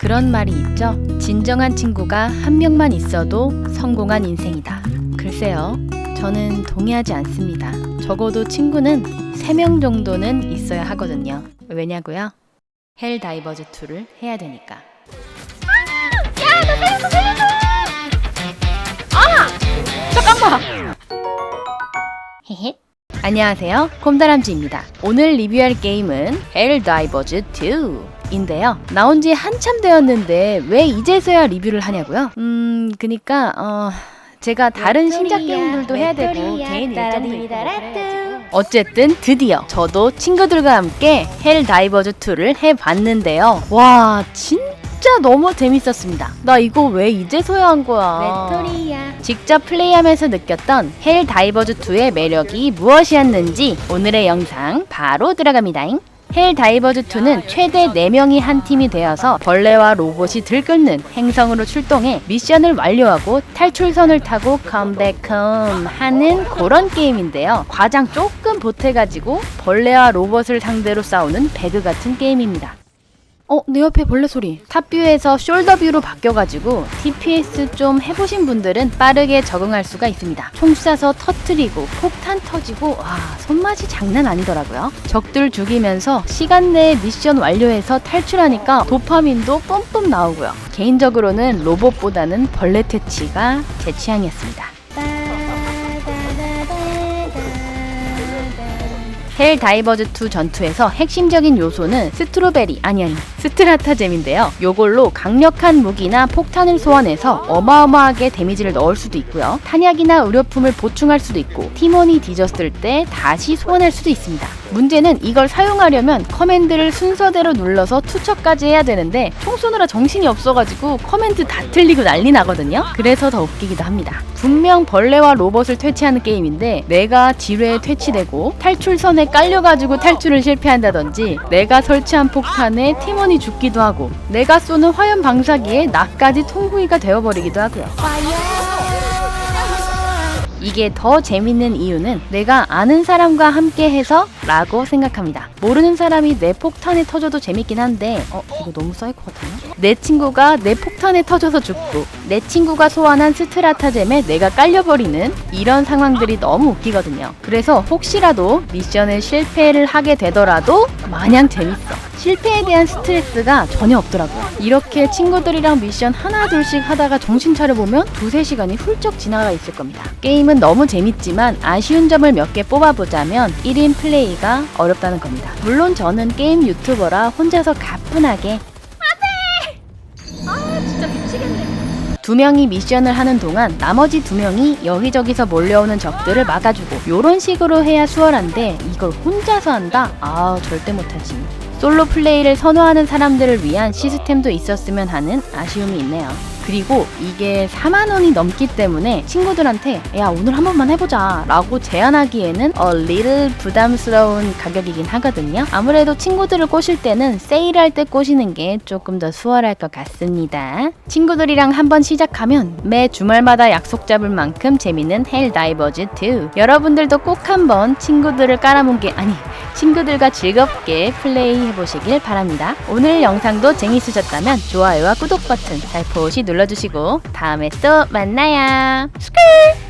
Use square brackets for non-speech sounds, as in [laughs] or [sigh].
그런 말이 있죠. 진정한 친구가 한 명만 있어도 성공한 인생이다. 글쎄요. 저는 동의하지 않습니다. 적어도 친구는 3명 정도는 있어야 하거든요. 왜냐고요? 헬 다이버즈 2를 해야 되니까. 잠깐만. [laughs] 헤헤. 안녕하세요. 콤다람쥐입니다. 오늘 리뷰할 게임은 헬다이버즈 2 인데요. 나온 지 한참 되었는데 왜 이제서야 리뷰를 하냐고요? 음, 그니까 어 제가 다른 신작 게임들도 해야 되고 개인 일정도 있고. 어쨌든 드디어 저도 친구들과 함께 헬다이버즈 2를 해봤는데요. 와 진짜 너무 재밌었습니다. 나 이거 왜 이제서야 한 거야? 직접 플레이하면서 느꼈던 헬 다이버즈 2의 매력이 무엇이었는지 오늘의 영상 바로 들어갑니다. 헬 다이버즈 2는 최대 4명이 한 팀이 되어서 벌레와 로봇이 들끓는 행성으로 출동해 미션을 완료하고 탈출선을 타고 컴백홈 하는 그런 게임인데요. 과장 조금 보태가지고 벌레와 로봇을 상대로 싸우는 배그 같은 게임입니다. 어, 내 옆에 벌레 소리. 탑뷰에서 숄더뷰로 바뀌어가지고 TPS 좀 해보신 분들은 빠르게 적응할 수가 있습니다. 총 쏴서 터트리고 폭탄 터지고 와 손맛이 장난 아니더라고요. 적들 죽이면서 시간 내에 미션 완료해서 탈출하니까 도파민도 뿜뿜 나오고요. 개인적으로는 로봇보다는 벌레 퇴치가 제 취향이었습니다. 헬 다이버즈 2 전투에서 핵심적인 요소는 스트로베리 아니 아니 스트라타잼인데요. 요걸로 강력한 무기나 폭탄을 소환해서 어마어마하게 데미지를 넣을 수도 있고요. 탄약이나 의료품을 보충할 수도 있고 팀원이 뒤졌을 때 다시 소환할 수도 있습니다. 문제는 이걸 사용하려면 커맨드를 순서대로 눌러서 투척까지 해야 되는데 총 쏘느라 정신이 없어가지고 커맨드 다 틀리고 난리 나거든요. 그래서 더 웃기기도 합니다. 분명 벌레와 로봇을 퇴치하는 게임인데 내가 지뢰에 퇴치되고 탈출선에 깔려가지고 탈출을 실패한다든지 내가 설치한 폭탄에 팀원이 죽기도 하고 내가 쏘는 화염 방사기에 나까지 통구이가 되어버리기도 하고요. 이게 더 재밌는 이유는 내가 아는 사람과 함께 해서 라고 생각합니다. 모르는 사람이 내 폭탄에 터져도 재밌긴 한데, 어, 이거 너무 사이코 같아요? 내 친구가 내 폭탄에 터져서 죽고, 내 친구가 소환한 스트라타잼에 내가 깔려버리는 이런 상황들이 너무 웃기거든요. 그래서 혹시라도 미션을 실패를 하게 되더라도 마냥 재밌어. 실패에 대한 스트레스가 전혀 없더라고요. 이렇게 친구들이랑 미션 하나 둘씩 하다가 정신 차려보면 두세 시간이 훌쩍 지나가 있을 겁니다. 게임은 너무 재밌지만 아쉬운 점을 몇 개 뽑아보자면 1인 플레이가 어렵다는 겁니다. 물론 저는 게임 유튜버라 혼자서 가뿐하게 두 명이 미션을 하는 동안 나머지 두 명이 여기저기서 몰려오는 적들을 막아주고 요런 식으로 해야 수월한데 이걸 혼자서 한다? 아 절대 못하지. 솔로 플레이를 선호하는 사람들을 위한 시스템도 있었으면 하는 아쉬움이 있네요. 그리고 이게 4만 원이 넘기 때문에 친구들한테 야 오늘 한 번만 해보자 라고 제안하기에는 어 little 부담스러운 가격이긴 하거든요. 아무래도 친구들을 꼬실 때는 세일할 때 꼬시는 게 조금 더 수월할 것 같습니다. 친구들이랑 한번 시작하면 매 주말마다 약속 잡을 만큼 재밌는 헬 다이버즈 2 여러분들도 꼭 한번 친구들을 깔아뭉개 아니 친구들과 즐겁게 플레이 해 보시길 바랍니다. 오늘 영상도 재밌으셨다면 좋아요와 구독 버튼 살포시 눌러주시고 다음에 또 만나요. 스쿨!